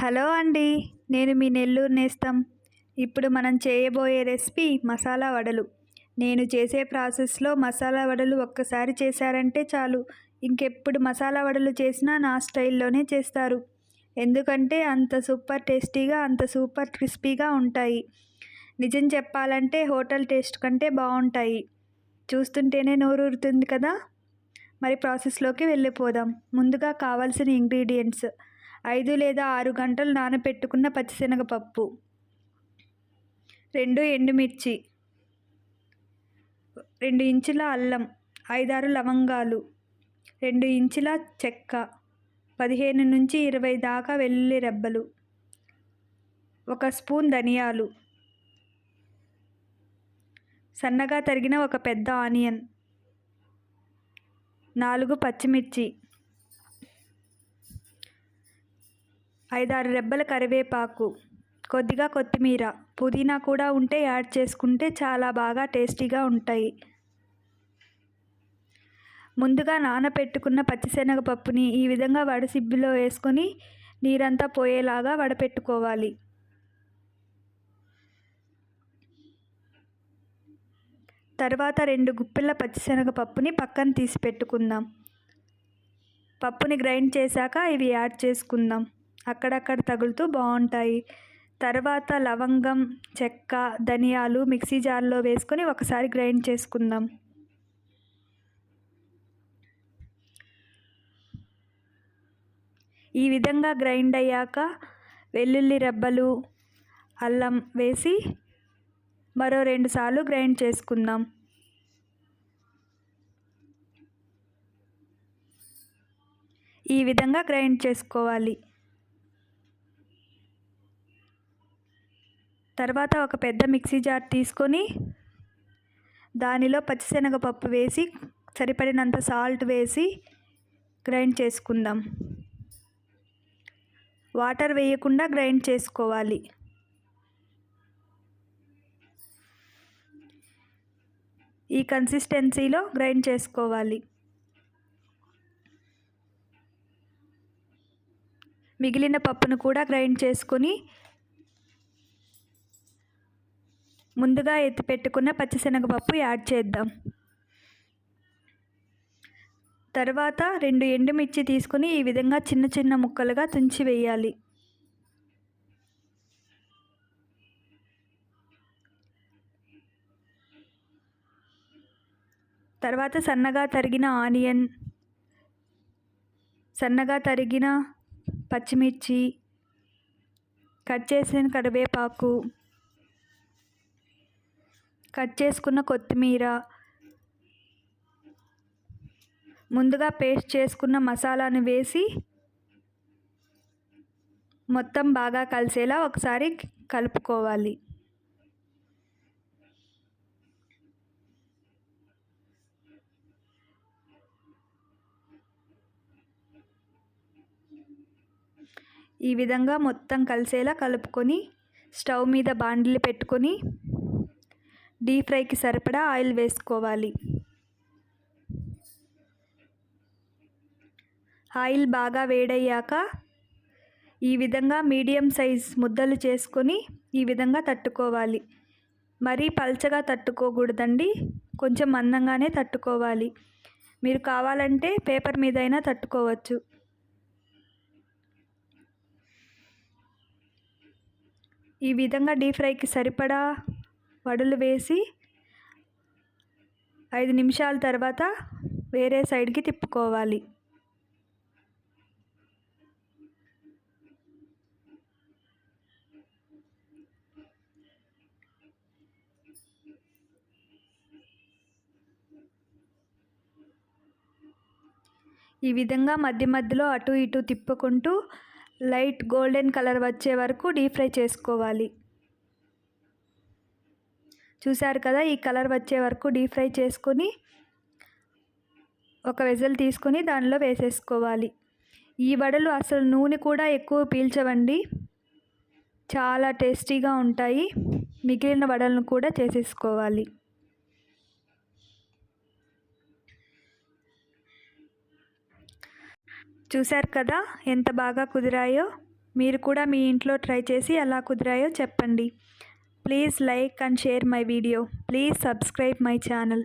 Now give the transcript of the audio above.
Hello అండి నేను మీ నెల్లూరు నేస్తం. ఇప్పుడు మనం చేయబోయే రెసిపీ మసాలా వడలు. నేను చేసే ప్రాసెస్లో మసాలా వడలు ఒక్కసారి చేశారంటే చాలు. ఇంకెప్పుడు మసాలా వడలు చేసినా నా స్టైల్లోనే చేస్తారు. ఎందుకంటే అంత సూపర్ టేస్టీగా అంత సూపర్ క్రిస్పీగా ఉంటాయి. నిజం చెప్పాలంటే హోటల్ టేస్ట్ కంటే బాగుంటాయి. చూస్తుంటేనే నోరూరుతుంది కదా? మరి ప్రాసెస్లోకి వెళ్ళిపోదాం. ముందుగా కావాల్సిన ఇంగ్రీడియంట్స్. ఐదు లేదా ఆరు గంటలు నానబెట్టుకున్న పచ్చిశనగపప్పు. రెండు ఎండుమిర్చి. రెండు ఇంచుల అల్లం. ఐదారు లవంగాలు. రెండు ఇంచుల చెక్క. పదిహేను నుంచి ఇరవై దాకా వెల్లుల్లి రెబ్బలు. ఒక స్పూన్ ధనియాలు. సన్నగా తరిగిన ఒక పెద్ద ఆనియన్. నాలుగు పచ్చిమిర్చి. ఐదారు రెబ్బల కరివేపాకు కొద్దిగా కొత్తిమీర పుదీనా కూడా ఉంటే యాడ్ చేసుకుంటే చాలా బాగా టేస్టీగా ఉంటాయి. ముందుగా నానపెట్టుకున్న పచ్చిశనగపప్పుని ఈ విధంగా వడసిబ్బిలో వేసుకొని నీరంతా పోయేలాగా వడపెట్టుకోవాలి. తర్వాత రెండు గుప్పిళ్ళ పచ్చిశనగపప్పుని పక్కన తీసి పెట్టుకుందాం. పప్పుని గ్రైండ్ చేశాక ఇవి యాడ్ చేసుకుందాం. అక్కడక్కడ తగులుతూ బాగుంటాయి తర్వాత లవంగం చెక్క ధనియాలు మిక్సీ జార్లో వేసుకొని ఒకసారి గ్రైండ్ చేసుకుందాం. ఈ విధంగా గ్రైండ్ అయ్యాక వెల్లుల్లి రెబ్బలు అల్లం వేసి మరో రెండు సార్లు గ్రైండ్ చేసుకుందాం. ఈ విధంగా గ్రైండ్ చేసుకోవాలి. తర్వాత ఒక పెద్ద మిక్సీ జార్ తీసుకొని దానిలో పచ్చిశనగపప్పు వేసి సరిపడినంత సాల్ట్ వేసి గ్రైండ్ చేసుకుందాం. వాటర్ వేయకుండా గ్రైండ్ చేసుకోవాలి. ఈ కన్సిస్టెన్సీలో గ్రైండ్ చేసుకోవాలి. మిగిలిన పప్పును కూడా గ్రైండ్ చేసుకొని ముందుగా ఎత్తి పెట్టుకున్న పచ్చిశనగపప్పు యాడ్ చేద్దాం. తర్వాత రెండు ఎండుమిర్చి తీసుకుని ఈ విధంగా చిన్న చిన్న ముక్కలుగా తుంచి వేయాలి. తర్వాత సన్నగా తరిగిన ఆనియన్ సన్నగా తరిగిన పచ్చిమిర్చి కట్ చేసిన కరివేపాకు కట్ చేసుకున్న కొత్తిమీర ముందుగా పేస్ట్ చేసుకున్న మసాలాను వేసి మొత్తం బాగా కలిసేలా ఒకసారి కలుపుకోవాలి. ఈ విధంగా మొత్తం కలిసేలా కలుపుకొని స్టవ్ మీద బాండిలు పెట్టుకొని డీప్ ఫ్రైకి సరిపడా ఆయిల్ వేసుకోవాలి. ఆయిల్ బాగా వేడయ్యాక ఈ విధంగా మీడియం సైజ్ ముద్దలు చేసుకొని ఈ విధంగా తట్టుకోవాలి. మరీ పల్చగా తట్టుకోకూడదండి. కొంచెం మందంగానే తట్టుకోవాలి. మీరు కావాలంటే పేపర్ మీద అయినా తట్టుకోవచ్చు. ఈ విధంగా డీప్ ఫ్రైకి సరిపడా వడలు వేసి ఐదు నిమిషాల తర్వాత వేరే సైడ్కి తిప్పుకోవాలి. ఈ విధంగా మధ్య మధ్యలో అటు ఇటు తిప్పుకుంటూ లైట్ గోల్డెన్ కలర్ వచ్చే వరకు డీప్ ఫ్రై చేసుకోవాలి. చూశారు కదా ఈ కలర్ వచ్చే వరకు డీప్ ఫ్రై చేసుకొని ఒక వెజల్ తీసుకొని దానిలో వేసేసుకోవాలి. ఈ వడలు అసలు నూనె కూడా ఎక్కువ పీల్చవండి. చాలా టేస్టీగా ఉంటాయి. మిగిలిన వడలను కూడా చేసేసుకోవాలి. చూశారు కదా ఎంత బాగా కుదిరాయో? మీరు కూడా మీ ఇంట్లో ట్రై చేసి ఎలా కుదిరాయో చెప్పండి. Please like and share my video. Please subscribe my channel.